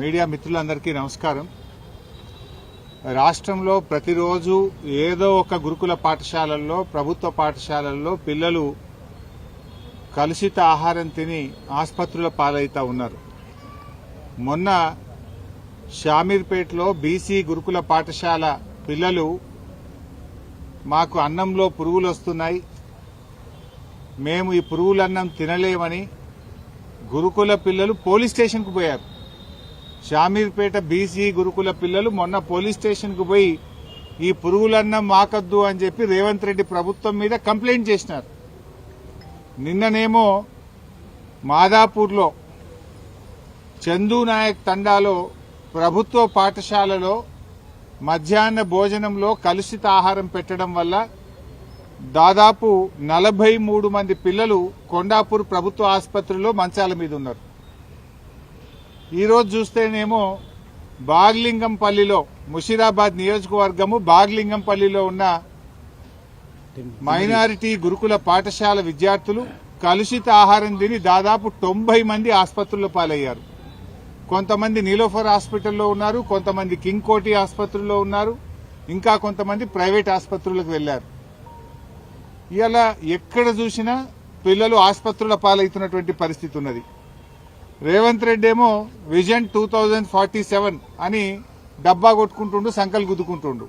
Media మిత్రులందరికీ నమస్కారం. రాష్ట్రంలో ప్రతిరోజు ఏదో ఒక గురుకుల పాఠశాలల్లో ప్రభుత్వ పాఠశాలల్లో పిల్లలు కలుషిత ఆహారం తిని ఆసుపత్రుల పాలవుతా ఉన్నారు. మొన్న షామీర్పేటలో బీసీ గురుకుల పాఠశాల పిల్లలు మాకు అన్నంలో పురుగులు వస్తున్నాయి. మేము ఈ పురుగులన్నం తినలేమని గురుకుల పిల్లలు పోలీస్ స్టేషన్కు పోయారు. షామీర్పేట బీసీ గురుకుల పిల్లలు మొన్న పోలీస్ స్టేషన్కు పోయి ఈ పురుగులన్నం మాకద్దు అని చెప్పి రేవంత్ రెడ్డి ప్రభుత్వం మీద కంప్లైంట్ చేసినారు. నిన్ననేమో మాదాపూర్లో చందు నాయక్ తండాలో ప్రభుత్వ పాఠశాలలో మధ్యాహ్న భోజనంలో కలుషిత ఆహారం పెట్టడం వల్ల దాదాపు నలభై మూడు మంది పిల్లలు కొండాపూర్ ప్రభుత్వ ఆసుపత్రిలో మంచాల మీద ఉన్నారు. ఈరోజు చూస్తేనేమో బాగ్లింగంపల్లిలో ముషీరాబాద్ నియోజకవర్గము బాగ్లింగంపల్లిలో ఉన్న మైనారిటీ గురుకుల పాఠశాల విద్యార్థులు కలుషిత ఆహారం తిని దాదాపు తొంభై మంది ఆసుపత్రుల్లో పాలయ్యారు. కొంతమంది నీలోఫర్ హాస్పిటల్లో ఉన్నారు కొంతమంది కింగ్ కోటి ఆసుపత్రుల్లో ఉన్నారు ఇంకా కొంతమంది ప్రైవేట్ ఆసుపత్రులకు వెళ్ళారు ఇలా ఎక్కడ చూసినా పిల్లలు ఆసుపత్రుల పాలవుతున్నటువంటి పరిస్థితి ఉన్నది. రేవంత్ రెడ్డి ఏమో vision two thousand forty seven అని డబ్బా కొట్టుకుంటుండు సంకలు గుద్దుకుంటుండు.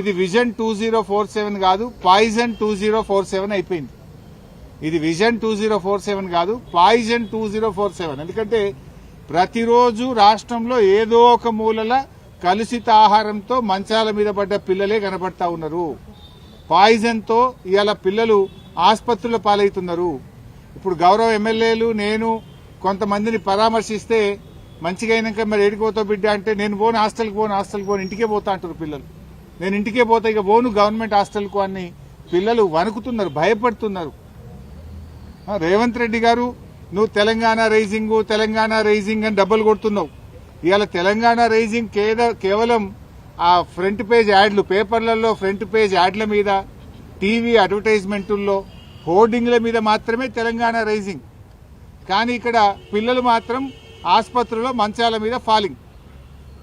ఇది vision two zero four seven కాదు poison two zero four seven అయిపోయింది. ఇది vision two zero four seven కాదు poison two zero four seven. ఎందుకంటే ప్రతిరోజు రాష్ట్రంలో ఏదో ఒక మూలల కలుషిత ఆహారంతో మంచాల మీద పడ్డ పిల్లలే కనబడతా ఉన్నారు. పాయిజన్తో ఇవాళ పిల్లలు ఆసుపత్రుల పాలవుతున్నారు. ఇప్పుడు గౌరవ ఎమ్మెల్యేలు నేను కొంతమందిని పరామర్శిస్తే మంచిగా అయినాక మరి ఏడికి బిడ్డ అంటే నేను పోను హాస్టల్కి పోను హాస్టల్కి పోను ఇంటికే పోతా అంటారు పిల్లలు. నేను ఇంటికే పోతా ఇక పోను గవర్నమెంట్ హాస్టల్కు అని పిల్లలు వణుకుతున్నారు భయపడుతున్నారు. రేవంత్ రెడ్డి గారు నువ్వు తెలంగాణ రైజింగ్ తెలంగాణ రైజింగ్ అని డబ్బులు కొడుతున్నావు. ఇవాళ తెలంగాణ రైజింగ్ కేద- కేవలం ఆ ఫ్రంట్ పేజ్ యాడ్లు పేపర్లలో ఫ్రంట్ పేజ్ యాడ్ల మీద టీవీ అడ్వర్టైజ్మెంటుల్లో హోర్డింగ్ల మీద మాత్రమే తెలంగాణ రైజింగ్. కానీ ఇక్కడ పిల్లలు మాత్రం ఆసుపత్రిలో మంచాల మీద ఫాలింగ్.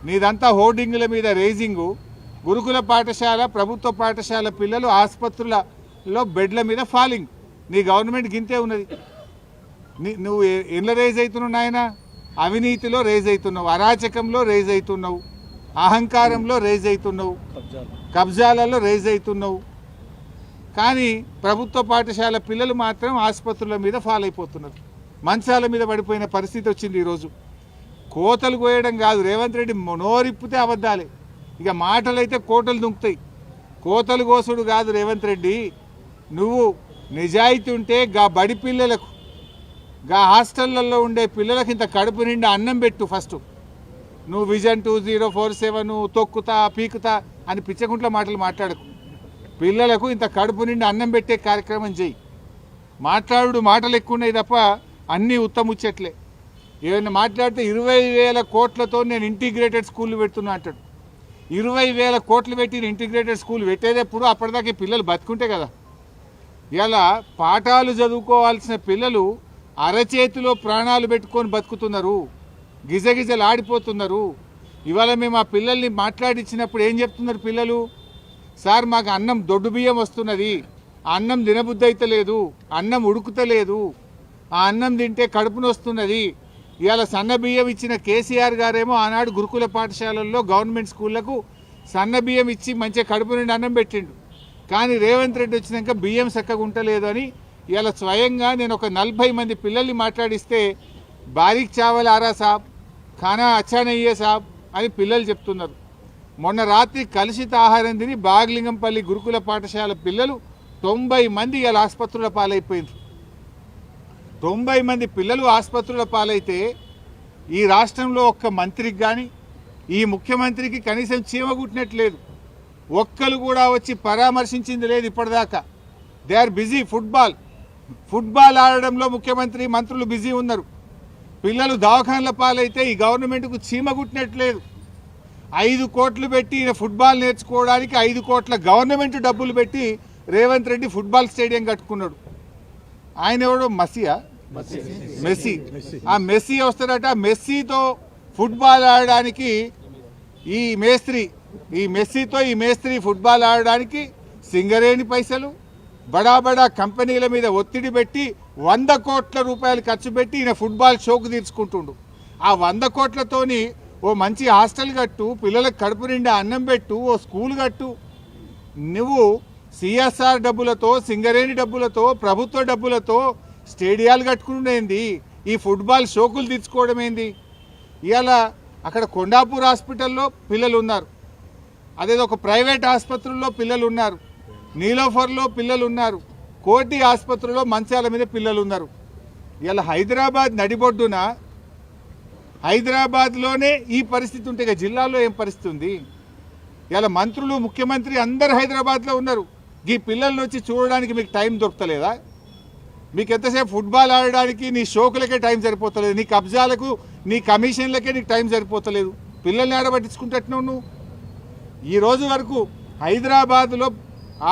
నీదంతా హోర్డింగ్ల మీద రేజింగు. గురుకుల పాఠశాల ప్రభుత్వ పాఠశాల పిల్లలు ఆసుపత్రులలో బెడ్ల మీద ఫాలింగ్. నీ గవర్నమెంట్ గింతే ఉన్నది. నీ- నువ్వు ఎ- ఎట్లా రేజ్ అవుతున్నావు నాయన? అవినీతిలో రేజ్ అవుతున్నావు అరాచకంలో రేజ్ అవుతున్నావు అహంకారంలో రేజ్ అవుతున్నావు కబ్జాలలో రేజ్ అవుతున్నావు కానీ ప్రభుత్వ పాఠశాల పిల్లలు మాత్రం ఆసుపత్రుల మీద ఫాల్ అయిపోతున్నారు మంచాల మీద పడిపోయిన పరిస్థితి వచ్చింది ఈరోజు. కోతలు కోయడం కాదు రేవంత్ రెడ్డి నోరిప్పితే అబద్ధాలే. ఇక మాటలైతే కోటలు దుంకుతాయి. కోతలు కోసుడు కాదు రేవంత్ రెడ్డి. నువ్వు నిజాయితీ ఉంటే గా బడి పిల్లలకు గా హాస్టళ్ళలో ఉండే పిల్లలకి ఇంత కడుపు నిండా అన్నం పెట్టు ఫస్ట్. నువ్వు vision two zero four seven తొక్కుతా పీకుతా అని పిచ్చకుంట్ల మాటలు మాట్లాడకు. పిల్లలకు ఇంత కడుపు నిండా అన్నం పెట్టే కార్యక్రమం చేయి మాట్లాడు మాటలు ఎక్కువ ఉన్నాయి తప్ప అన్నీ ఉత్తముచ్చట్లే ఏమైనా మాట్లాడితే ఇరవై వేల కోట్లతో నేను ఇంటిగ్రేటెడ్ స్కూల్ పెడుతున్నా అంటాడు. ఇరవై వేల కోట్లు పెట్టి ఇంటిగ్రేటెడ్ స్కూల్ పెట్టేదేప్పుడు అప్పటిదాకా పిల్లలు బతుకుంటే కదా. ఇలా పాఠాలు చదువుకోవాల్సిన పిల్లలు అరచేతిలో ప్రాణాలు పెట్టుకొని బతుకుతున్నారు. గిజగిజలు ఆడిపోతున్నారు. ఇవాళ మేము ఆ పిల్లల్ని మాట్లాడించినప్పుడు ఏం చెప్తున్నారు పిల్లలు? సార్ మాకు అన్నం దొడ్డు బియ్యం వస్తున్నది. అన్నం తినబుద్ధి అయితే లేదు అన్నం ఉడుకుతలేదు. ఆ అన్నం తింటే కడుపునొస్తున్నది ఇవాళ సన్న బియ్యం ఇచ్చిన కేసీఆర్ గారేమో ఆనాడు గురుకుల పాఠశాలల్లో గవర్నమెంట్ స్కూళ్ళకు సన్న బియ్యం ఇచ్చి మంచిగా కడుపు నుండి అన్నం పెట్టిండు. కానీ రేవంత్ రెడ్డి వచ్చినాక బియ్యం చక్కగా ఉంటలేదు అని ఇలా స్వయంగా నేను ఒక నలభై మంది పిల్లల్ని మాట్లాడిస్తే బారిక్ చావల్ ఆరా సాబ్ ఖానా అచ్చానయ్యే సాబ్ అని పిల్లలు చెప్తున్నారు. మొన్న రాత్రి కలుషిత ఆహారం తిని బాగ్లింగంపల్లి గురుకుల పాఠశాల పిల్లలు తొంభై మంది ఇలా ఆసుపత్రుల పాలైపోయింది తొంభై మంది పిల్లలు ఆసుపత్రుల పాలైతే ఈ రాష్ట్రంలో ఒక్క మంత్రికి కానీ ఈ ముఖ్యమంత్రికి కనీసం చీమ కుట్టినట్లేదు. ఒక్కరు కూడా వచ్చి పరామర్శించింది లేదు ఇప్పటిదాకా. They are busy football. Football ఆడడంలో ముఖ్యమంత్రి మంత్రులు బిజీ ఉన్నారు. పిల్లలు దవాఖాన్ల పాలైతే ఈ గవర్నమెంట్కు చీమ కుట్టినట్లేదు. ఐదు కోట్లు పెట్టి ఈయన ఫుట్బాల్ నేర్చుకోవడానికి ఐదు కోట్ల గవర్నమెంట్ డబ్బులు పెట్టి రేవంత్ రెడ్డి ఫుట్బాల్ స్టేడియం కట్టుకున్నాడు. ఆయన ఎవడో? మసియా మెస్సీ. ఆ మెస్సీ వస్తాడట. మెస్సీతో ఫుట్బాల్ ఆడడానికి ఈ మేస్త్రి ఈ మెస్సీతో ఈ మేస్త్రి ఫుట్బాల్ ఆడడానికి సింగరేణి పైసలు బడా బడా కంపెనీల మీద ఒత్తిడి పెట్టి వంద కోట్ల రూపాయలు ఖర్చు పెట్టి ఈయన ఫుట్బాల్ షోకు తీర్చుకుంటుండు. ఆ వంద కోట్లతోని ఓ మంచి హాస్టల్ కట్టు పిల్లలకు కడుపు నిండా అన్నం పెట్టు ఓ స్కూల్ కట్టు. నువ్వు సిఎస్ఆర్ డబ్బులతో సింగరేణి డబ్బులతో ప్రభుత్వ డబ్బులతో స్టేడియాలు కట్టుకునేంది ఈ ఫుట్బాల్ షోకులు తీర్చుకోవడం ఏంది? ఇవాళ అక్కడ కొండాపూర్ హాస్పిటల్లో పిల్లలు ఉన్నారు అదేదో ఒక ప్రైవేట్ ఆసుపత్రుల్లో పిల్లలు ఉన్నారు నీలోఫర్లో పిల్లలు ఉన్నారు కోటి ఆసుపత్రిలో మంచాల మీద పిల్లలు ఉన్నారు ఇలా హైదరాబాద్ నడిబొడ్డున హైదరాబాద్లోనే ఈ పరిస్థితి ఉంటే ఇక జిల్లాలో ఏం పరిస్థితి ఉంది? ఇలా మంత్రులు ముఖ్యమంత్రి అందరు హైదరాబాద్లో ఉన్నారు. ఈ పిల్లల్ని వచ్చి చూడడానికి మీకు టైం దొరకలేదా? మీకు ఎంతసేపు ఫుట్బాల్ ఆడడానికి నీ షోకులకే టైం సరిపోతలేదు నీ కబ్జాలకు నీ కమిషన్లకే నీకు టైం సరిపోతలేదు. పిల్లల్ని ఆడబట్టించుకుంటున్నావు నువ్వు. ఈ రోజు వరకు హైదరాబాద్లో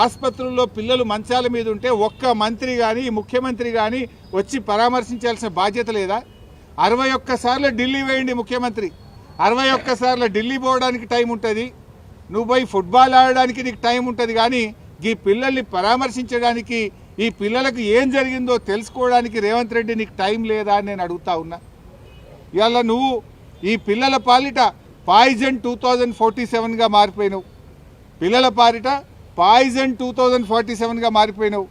ఆసుపత్రుల్లో పిల్లలు మంచాల మీద ఉంటే ఒక్క మంత్రి కానీ ముఖ్యమంత్రి కానీ వచ్చి పరామర్శించాల్సిన బాధ్యత లేదా? అరవై ఒక్కసార్లు ఢిల్లీ వేయండి ముఖ్యమంత్రి. అరవై ఒక్కసార్లు ఢిల్లీ పోవడానికి టైం ఉంటుంది. నువ్వు పోయి ఫుట్బాల్ ఆడడానికి నీకు టైం ఉంటుంది కానీ ఈ పిల్లల్ని పరామర్శించడానికి ఈ పిల్లలకు ఏం జరిగిందో తెలుసుకోవడానికి రేవంత్ రెడ్డి నీకు టైం లేదా అని నేను అడుగుతా ఉన్నా. ఇవాళ నువ్వు ఈ పిల్లల పాలిట పాయిజన్ టూ థౌజండ్ ఫార్టీ సెవెన్గా మారిపోయినావు. పిల్లల పాలిట పాయిజన్ టూ థౌజండ్ ఫార్టీ సెవెన్గా మారిపోయినావు.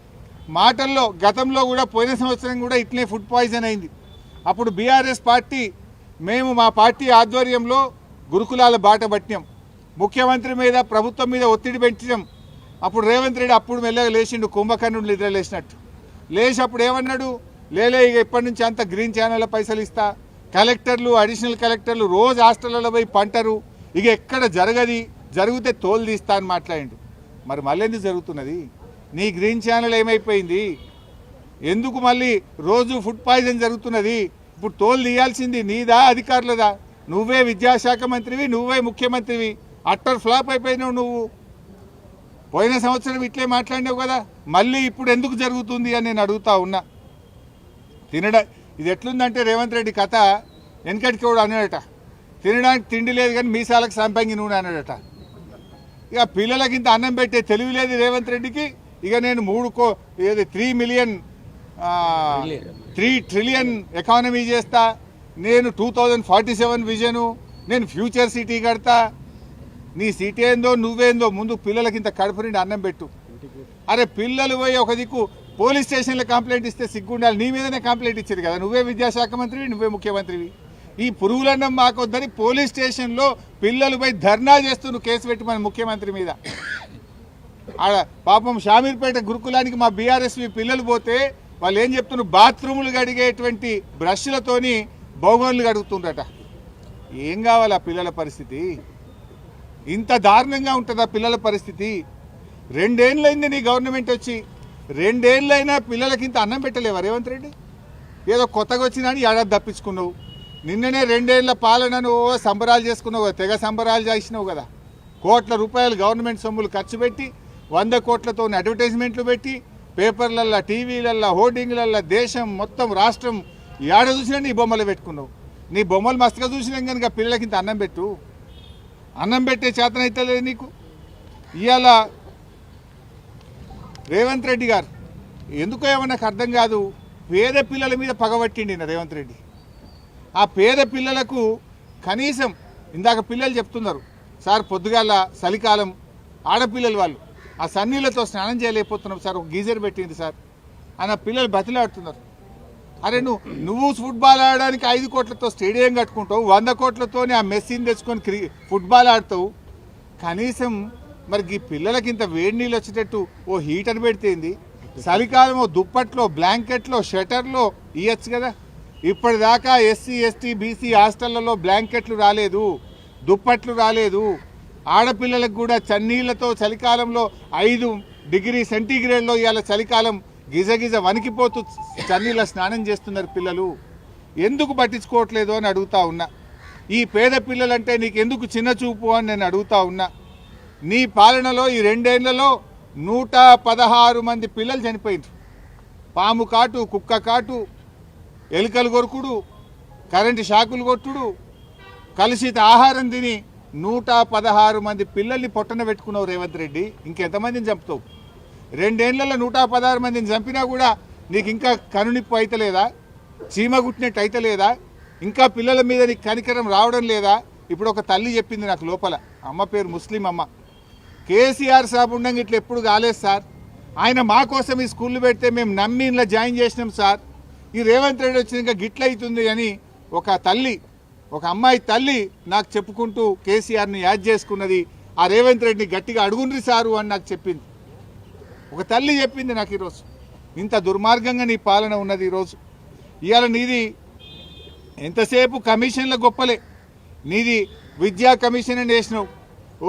మాటల్లో గతంలో కూడా పోయిన సంవత్సరం కూడా ఇట్లే ఫుడ్ పాయిజన్ అయింది. అప్పుడు బీఆర్ఎస్ పార్టీ మేము మా పార్టీ ఆధ్వర్యంలో గురుకులాల బాట పట్టినాం. ముఖ్యమంత్రి మీద ప్రభుత్వం మీద ఒత్తిడి పెంచినాం. అప్పుడు రేవంత్ రెడ్డి అప్పుడు మెల్లగా లేచిండు కుంభకర్ణుడు నిద్ర లేచినట్టు. లేచి అప్పుడు ఏమన్నాడు? లేలే ఇక ఇప్పటి నుంచి అంత గ్రీన్ ఛానల్ పైసలు ఇస్తా. కలెక్టర్లు అడిషనల్ కలెక్టర్లు రోజు హాస్టళ్ళలో పోయి పంటరు. ఇక ఎక్కడ జరగది? జరిగితే తోలు తీస్తా అని మాట్లాడిండు. మరి మళ్ళీ ఎందుకు జరుగుతున్నది? నీ గ్రీన్ ఛానల్ ఏమైపోయింది? ఎందుకు మళ్ళీ రోజు ఫుడ్ పాయిజన్ జరుగుతున్నది? ఇప్పుడు తోలు తీయాల్సింది నీదా అధికారులదా? నువ్వే విద్యాశాఖ మంత్రివి నువ్వే ముఖ్యమంత్రివి. అట్టర్ ఫ్లాప్ అయిపోయినావు నువ్వు. పోయిన సంవత్సరం ఇట్లే మాట్లాడినావు కదా మళ్ళీ ఇప్పుడు ఎందుకు జరుగుతుంది అని నేను అడుగుతా ఉన్నా. తినడా ఇది ఎట్లుందంటే రేవంత్ రెడ్డి కథ వెనకటికి కూడా అన్నాడట తినడానికి తిండి లేదు కానీ మీసాలకు సంపంగి నూనె అన్నాడట. ఇక పిల్లలకి ఇంత అన్నం పెట్టే తెలివి లేదు రేవంత్ రెడ్డికి ఇక నేను మూడు కో ఏది three million three trillion economy చేస్తా నేను two thousand forty seven vision నేను ఫ్యూచర్ సిటీ కడతా నీ సిటీ ఏందో నువ్వేందో ముందు పిల్లలకి ఇంత కడుపు నిండి అన్నం పెట్టు. అరే పిల్లలు పోయి ఒక దిక్కు పోలీస్ స్టేషన్లో కంప్లైంట్ ఇస్తే సిగ్గుండాలి. నీ మీదనే కంప్లైంట్ ఇచ్చారు కదా. నువ్వే విద్యాశాఖ మంత్రివి నువ్వే ముఖ్యమంత్రివి. ఈ పురుగులన్నం మాకొద్దని పోలీస్ స్టేషన్లో పిల్లలు పోయి ధర్నా చేస్తూ నువ్వు కేసు పెట్టి మన ముఖ్యమంత్రి మీద. ఆడ పాపం షామీర్పేట గురుకులానికి మా బీఆర్ఎస్వి పిల్లలు పోతే వాళ్ళు ఏం చెప్తున్నారు? బాత్రూములు కడిగేటువంటి బ్రష్లతోని బౌగోన్లు కడుగుతుండట ఏం కావాలి ఆ పిల్లల పరిస్థితి? ఇంత దారుణంగా ఉంటుందా పిల్లల పరిస్థితి? రెండేళ్ళైంది నీ గవర్నమెంట్ వచ్చి రెండేళ్ళైనా పిల్లలకి ఇంత అన్నం పెట్టలేవా రేవంత్ రెడ్డి? ఏదో కొత్తగా వచ్చినా అని ఏడాది తప్పించుకున్నావు నిన్ననే రెండేళ్ళ పాలనను ఓ సంబరాలు చేసుకున్నావు తెగ సంబరాలు చేసినావు కదా. కోట్ల రూపాయలు గవర్నమెంట్ సొమ్ములు ఖర్చు పెట్టి వంద కోట్లతో అడ్వర్టైజ్మెంట్లు పెట్టి పేపర్లల్లో టీవీలల్లో హోర్డింగ్లల్లో దేశం మొత్తం రాష్ట్రం ఏడ చూసినా నీ బొమ్మలు పెట్టుకున్నావు? నీ బొమ్మలు మస్తుగా చూసినాం కనుక పిల్లలకి ఇంత అన్నం పెట్టు. అన్నం పెట్టే చేతనైతే లేదు నీకు? ఇవాళ రేవంత్ రెడ్డి గారు ఎందుకో ఏమన్నాకు నాకు అర్థం కాదు పేద పిల్లల మీద పగబట్టిండి రేవంత్ రెడ్డి. ఆ పేద పిల్లలకు కనీసం ఇందాక పిల్లలు చెప్తున్నారు సార్ పొద్దుగాల చలికాలం ఆడపిల్లలు వాళ్ళు ఆ సన్నీళ్ళతో స్నానం చేయలేకపోతున్నాం సార్ ఒక గీజర్ పెట్టింది సార్ అని ఆ పిల్లలు బతిలాడుతున్నారు. అరే నువ్వు నువ్వు ఫుట్బాల్ ఆడడానికి ఐదు కోట్లతో స్టేడియం కట్టుకుంటావు వంద కోట్లతోనే ఆ మెస్సీని తెచ్చుకొని క్రి ఫుట్బాల్ ఆడతావు. కనీసం మరి ఈ పిల్లలకి ఇంత వేడి నీళ్ళు వచ్చేటట్టు ఓ హీటర్ పెడితేంది చలికాలం దుప్పట్లో బ్లాంకెట్లో షటర్లో ఇవ్వచ్చు కదా. ఇప్పటిదాకా ఎస్సీ ఎస్టీ బీసీ హాస్టళ్ళలో బ్లాంకెట్లు రాలేదు దుప్పట్లు రాలేదు. ఆడపిల్లలకు కూడా చన్నీళ్ళతో చలికాలంలో ఐదు డిగ్రీ సెంటీగ్రేడ్లో ఇవాళ చలికాలం గిజగిజ వణికిపోతూ చన్నీళ్ళ స్నానం చేస్తున్నారు పిల్లలు. ఎందుకు పట్టించుకోవట్లేదు అని అడుగుతా ఉన్నా. ఈ పేద పిల్లలంటే నీకు ఎందుకు చిన్న చూపు అని నేను అడుగుతా ఉన్నా. నీ పాలనలో ఈ రెండేళ్ళలో నూట పదహారు మంది పిల్లలు చనిపోయిండ్రు పాము కాటు కుక్క కాటు ఎలుకలు కొరుకుడు కరెంటు షాకులు కొట్టుడు కలుషిత ఆహారం తిని నూట పదహారు మంది పిల్లల్ని పొట్టన పెట్టుకున్నావు రేవంత్ రెడ్డి. ఇంకెంతమందిని చంపుతావు? రెండేళ్ళలో నూట పదహారు మందిని చంపినా కూడా నీకు ఇంకా కనునిప్పు అయితలేదా చీమ గుట్టినట్టు అయితలేదా ఇంకా పిల్లల మీద నీకు కనికరం రావడం లేదా? ఇప్పుడు ఒక తల్లి చెప్పింది నాకు లోపల. అమ్మ పేరు ముస్లిం అమ్మ. కేసీఆర్ సాబ్ ఉండంగా ఇట్లా ఎప్పుడు కాలేదు సార్. ఆయన మా కోసం ఈ స్కూల్ పెడితే మేము నమ్మి ఇలా జాయిన్ చేసినాం సార్. ఈ రేవంత్ రెడ్డి వచ్చినాక గిట్ల అవుతుంది అని ఒక తల్లి ఒక అమ్మాయి తల్లి నాకు చెప్పుకుంటూ కేసీఆర్ని యాడ్ చేసుకున్నది ఆ రేవంత్ రెడ్డిని గట్టిగా అడుగుండ్రి సారు అని నాకు చెప్పింది. ఒక తల్లి చెప్పింది నాకు ఈరోజు. ఇంత దుర్మార్గంగా నీ పాలన ఉన్నది ఈరోజు. ఇవాళ నీది ఎంతసేపు కమిషన్ల గొప్పలే. నీది విద్యా కమిషన్ అని వేసినావు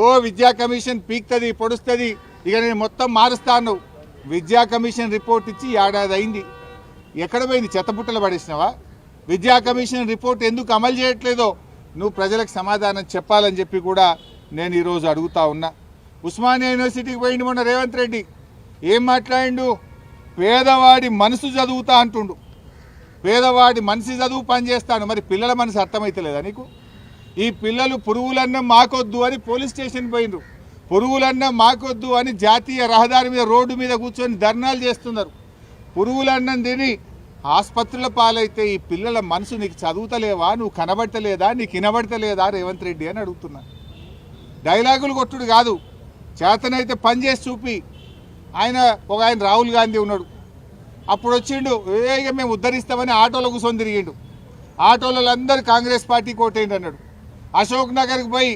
ఓ విద్యా కమిషన్ పీక్తుంది పొడుస్తుంది ఇక నేను మొత్తం మారుస్తాను విద్యా కమిషన్ రిపోర్ట్ ఇచ్చి ఏడాది అయింది ఎక్కడ పోయింది? చెత్తబుట్టలు పడేసినావా? విద్యా కమిషన్ రిపోర్ట్ ఎందుకు అమలు చేయట్లేదో నువ్వు ప్రజలకు సమాధానం చెప్పాలని చెప్పి కూడా నేను ఈరోజు అడుగుతా ఉన్నా. ఉస్మానియా యూనివర్సిటీకి పోయింది మొన్న రేవంత్ రెడ్డి. ఏం మాట్లాడిండు? పేదవాడి మనసు చదువుతా అంటుండు. పేదవాడి మనిషి చదువు పని చేస్తాడు. మరి పిల్లల మనసు అర్థమైతలేదా నీకు? ఈ పిల్లలు పురుగులన్నం మాకొద్దు అని పోలీస్ స్టేషన్ పోయినరు పురుగులన్నా మాకొద్దు అని జాతీయ రహదారి మీద రోడ్డు మీద కూర్చొని ధర్నాలు చేస్తున్నారు. పురుగులన్నం తిని ఆసుపత్రుల పాలైతే ఈ పిల్లల మనసు నీకు చదువుతలేవా? నువ్వు కనబడతలేదా? నీకు వినబడతలేదా? రేవంత్ రెడ్డి అని అడుగుతున్నా. డైలాగులు కొట్టుడు కాదు. చేతనైతే పని చేసి చూపి. ఆయన ఒక ఆయన రాహుల్ గాంధీ ఉన్నాడు. అప్పుడు వచ్చిండు ఏ మేము ఉద్ధరిస్తామని ఆటోలో కూర్చొని తిరిగిండు. ఆటోలలో అందరు కాంగ్రెస్ పార్టీ కోటేయండి అన్నాడు అశోక్ నగర్కి పోయి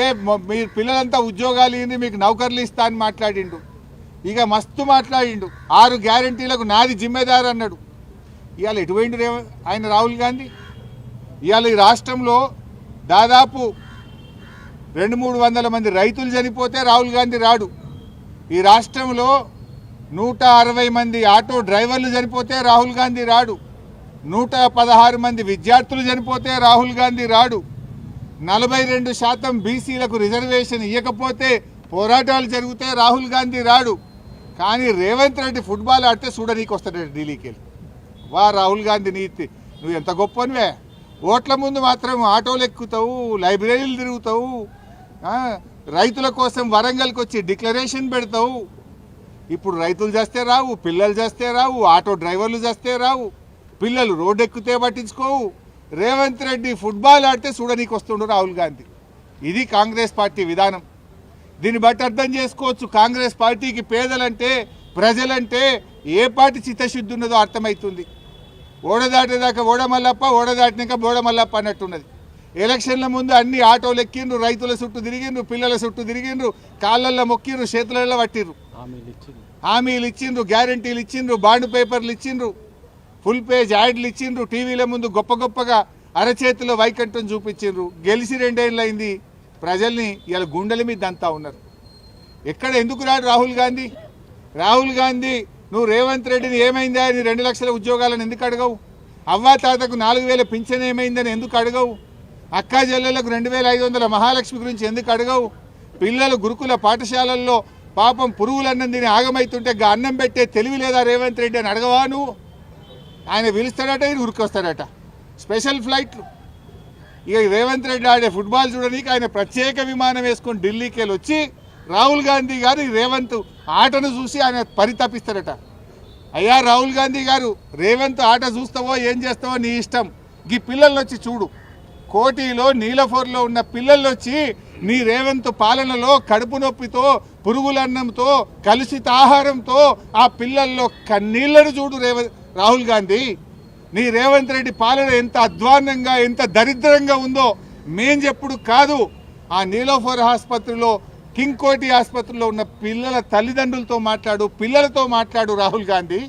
ఏ మీ పిల్లలంతా ఉద్యోగాలు ఇవ్వండి మీకు నౌకర్లు ఇస్తా అని మాట్లాడిండు. ఇక మస్తు మాట్లాడిండు. ఆరు గ్యారంటీలకు నాది జిమ్మేదారు అన్నాడు. ఇవాళ ఎటువంటి ఆయన రాహుల్ గాంధీ? ఇవాళ ఈ రాష్ట్రంలో దాదాపు రెండు మూడు వందల మంది రైతులు చనిపోతే రాహుల్ గాంధీ రాడు. ఈ రాష్ట్రంలో నూట అరవై మంది ఆటో డ్రైవర్లు చనిపోతే రాహుల్ గాంధీ రాడు. నూట పదహారు మంది విద్యార్థులు చనిపోతే రాహుల్ గాంధీ రాడు. నలభై రెండు శాతం బీసీలకు రిజర్వేషన్ ఇవ్వకపోతే పోరాటాలు జరిగితే రాహుల్ గాంధీ రాడు. కానీ రేవంత్ రెడ్డి ఫుట్బాల్ ఆడితే చూడనీకి వస్తాడు ఢిల్లీకి వెళ్ళి వా రాహుల్ గాంధీ నీతి నువ్వు ఎంత గొప్పనివే ఓట్ల ముందు మాత్రం ఆటోలు ఎక్కుతావు లైబ్రరీలు తిరుగుతావు రైతుల కోసం వరంగల్కి వచ్చి డిక్లరేషన్ పెడతావు. ఇప్పుడు రైతులు చేస్తే రావు పిల్లలు చేస్తే రావు ఆటో డ్రైవర్లు చేస్తే రావు పిల్లలు రోడ్డు ఎక్కితే పట్టించుకోవు. రేవంత్ రెడ్డి ఫుట్బాల్ ఆడితే చూడనీకి వస్తుండు రాహుల్ గాంధీ. ఇది కాంగ్రెస్ పార్టీ విధానం. దీన్ని బట్టి అర్థం చేసుకోవచ్చు కాంగ్రెస్ పార్టీకి పేదలంటే ప్రజలంటే ఏ పార్టీ చిత్తశుద్ధి ఉన్నదో అర్థమవుతుంది. ఓడదాటేదాకా ఓడమల్లప్ప ఓడదాటినాక బోడమల్లప్ప అన్నట్టున్నది. ఎలక్షన్ల ముందు అన్ని ఆటోలు ఎక్కిండ్రు రైతుల చుట్టూ తిరిగిండ్రు పిల్లల చుట్టూ తిరిగిండ్రు కాళ్ళల్లో మొక్కిండ్రు చేతులలో పట్టిండ్రు హామీలు ఇచ్చిండ్రు. గ్యారంటీలు ఇచ్చిండ్రు బాండ్ పేపర్లు ఇచ్చిండ్రు ఫుల్ పేజ్ యాడ్లు ఇచ్చిండ్రు టీవీల ముందు గొప్ప గొప్పగా అరచేతిలో వైకంఠం చూపించిండ్రు. గెలిచి రెండేళ్ళు అయింది ప్రజల్ని ఇలా గుండెల మీద అంతా ఉన్నారు. ఎక్కడ ఎందుకు రాడు రాహుల్ గాంధీ? రాహుల్ గాంధీ నువ్వు రేవంత్ రెడ్డిని ఏమైందా నీ రెండు లక్షల ఉద్యోగాలను ఎందుకు అడగవు? అవ్వా తాతకు నాలుగు వేల పింఛన్ ఏమైందని ఎందుకు అడగవు? అక్కా చెల్లెలకు రెండు వేల ఐదు వందల మహాలక్ష్మి గురించి ఎందుకు అడగవు? పిల్లలు గురుకుల పాఠశాలల్లో పాపం పురుగులన్నం తిని ఆగమైతుంటే అన్నం పెట్టే తెలివి లేదా రేవంత్ రెడ్డి అని అడగవా నువ్వు? ఆయన పిలుస్తాడట ఈయన ఉరికొస్తాడట. స్పెషల్ ఫ్లైట్లు. ఇక రేవంత్ రెడ్డి ఆడే ఫుట్బాల్ చూడడానికి ఆయన ప్రత్యేక విమానం వేసుకొని ఢిల్లీకి వెళ్ళి వచ్చి రాహుల్ గాంధీ గారు రేవంత్ ఆటను చూసి ఆయన పరితపిస్తాడట. అయ్యా రాహుల్ గాంధీ గారు రేవంత్ ఆట చూస్తావో ఏం చేస్తావో నీ ఇష్టం. ఈ పిల్లల్ని వచ్చి చూడు. కోటిలో నీలఫోర్లో ఉన్న పిల్లలు వచ్చి నీ రేవంత్ పాలనలో కడుపు నొప్పితో పురుగులన్నంతో కలుషిత ఆహారంతో ఆ పిల్లల్లో కన్నీళ్ళను చూడు రేవ రాహుల్ గాంధీ. నీ రేవంత్ రెడ్డి పాలన ఎంత అధ్వాన్నంగా ఎంత దరిద్రంగా ఉందో మేం చెప్పుడు కాదు. ఆ నీలోఫర్ ఆసుపత్రిలో కింగ్ కోటి ఆసుపత్రిలో ఉన్న పిల్లల తల్లిదండ్రులతో మాట్లాడు పిల్లలతో మాట్లాడు రాహుల్ గాంధీ.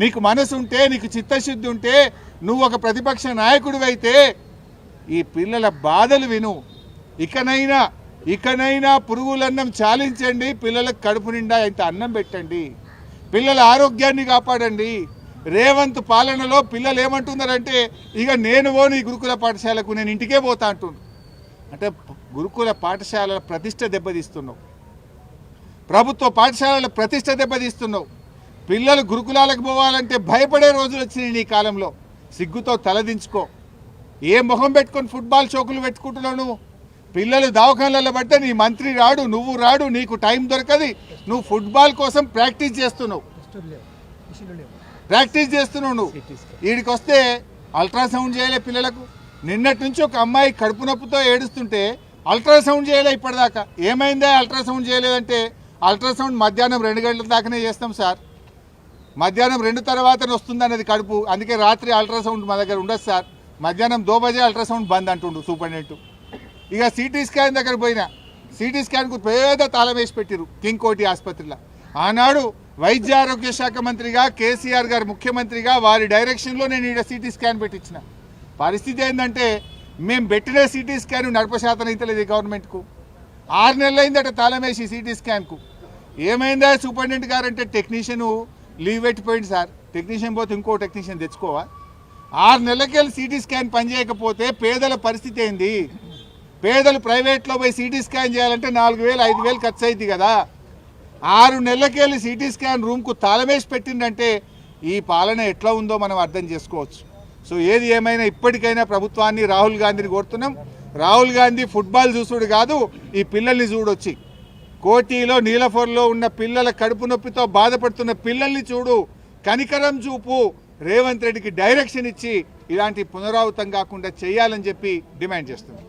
నీకు మనసు ఉంటే నీకు చిత్తశుద్ధి ఉంటే నువ్వు ఒక ప్రతిపక్ష నాయకుడివైతే ఈ పిల్లల బాధలు విను. ఇకనైనా ఇకనైనా పురుగులన్నం చాలించండి పిల్లలకు కడుపు నిండా ఇంత అన్నం పెట్టండి. పిల్లల ఆరోగ్యాన్ని కాపాడండి. రేవంత్ పాలనలో పిల్లలు ఏమంటున్నారంటే ఇక నేను పోను ఈ గురుకుల పాఠశాలకు నేను ఇంటికే పోతా అంటున్నారు అంటే గురుకుల పాఠశాలల ప్రతిష్ట దెబ్బతీస్తున్నావు. ప్రభుత్వ పాఠశాలల ప్రతిష్ట దెబ్బతీస్తున్నావు. పిల్లలు గురుకులాలకు పోవాలంటే భయపడే రోజులు వచ్చినాయి నీ కాలంలో. సిగ్గుతో తలదించుకో. ఏ ముఖం పెట్టుకొని ఫుట్బాల్ చోకులు పెట్టుకుంటున్నావు నువ్వు? పిల్లలు దవాఖానలలో పడితే నీ మంత్రి రాడు నువ్వు రాడు నీకు టైం దొరకది. నువ్వు ఫుట్బాల్ కోసం ప్రాక్టీస్ చేస్తున్నావు. ప్రాక్టీస్ చేస్తున్నావు నువ్వు. వీడికి వస్తే అల్ట్రాసౌండ్ చేయలే పిల్లలకు. నిన్నటి నుంచి ఒక అమ్మాయి కడుపు నొప్పితో ఏడుస్తుంటే అల్ట్రాసౌండ్ చేయలే ఇప్పటిదాకా. ఏమైందా అల్ట్రాసౌండ్ చేయలేదంటే? అల్ట్రాసౌండ్ మధ్యాహ్నం రెండు గంటల దాకానే చేస్తాం సార్. మధ్యాహ్నం రెండు తర్వాతనే వస్తుంది అనేది కడుపు. అందుకే రాత్రి అల్ట్రాసౌండ్ మా దగ్గర ఉండదు సార్. మధ్యాహ్నం దో బజే అల్ట్రాసౌండ్ బంద్ అంటుండు సూపరింటెండెంట్ ఇక సిటీ స్కాన్ దగ్గర పోయినా సిటీ స్కాన్కు పేద తాళం వేసి పెట్టిరు కింగ్ కోటి ఆసుపత్రిలో. ఆనాడు వైద్య ఆరోగ్య శాఖ మంత్రిగా కేసీఆర్ గారు ముఖ్యమంత్రిగా వారి డైరెక్షన్లో నేను ఈడ సిటీ స్కాన్ పెట్టించిన పరిస్థితి ఏంటంటే మేము పెట్టిన సిటీ స్కాన్ నడప శాతం అయితే గవర్నమెంట్కు ఆరు నెలలు అయిందట తాళం వేసి సిటీ స్కాన్కు ఏమైందా సూపరింటెండెంట్ గారు అంటే టెక్నీషియన్ లీవ్ పెట్టిపోయింది సార్. టెక్నీషియన్ పోతే ఇంకో టెక్నీషియన్ తెచ్చుకోవా? ఆరు నెలలకెళ్ళి సిటీ స్కాన్ పనిచేయకపోతే పేదల పరిస్థితి ఏంది? పేదలు ప్రైవేట్లో పోయి సిటీ స్కాన్ చేయాలంటే నాలుగు వేలు ఐదు వేలు ఖర్చు అయింది కదా. ఆరు నెలలకెళ్ళి సిటీ స్కాన్ రూమ్కు తాళమేసి పెట్టిందంటే ఈ పాలన ఎట్లా ఉందో మనం అర్థం చేసుకోవచ్చు. సో ఏది ఏమైనా ఇప్పటికైనా ప్రభుత్వాన్ని రాహుల్ గాంధీని కోరుతున్నాం. రాహుల్ గాంధీ ఫుట్బాల్ చూసుడు కాదు ఈ పిల్లల్ని చూడొచ్చి. కోటిలో నీలఫర్లో ఉన్న పిల్లల కడుపు నొప్పితో బాధపడుతున్న పిల్లల్ని చూడు. కనికరం చూపు. రేవంత్ రెడ్డికి డైరెక్షన్ ఇచ్చి ఇలాంటి పునరావృతం కాకుండా చేయాలని చెప్పి డిమాండ్ చేస్తున్నాం.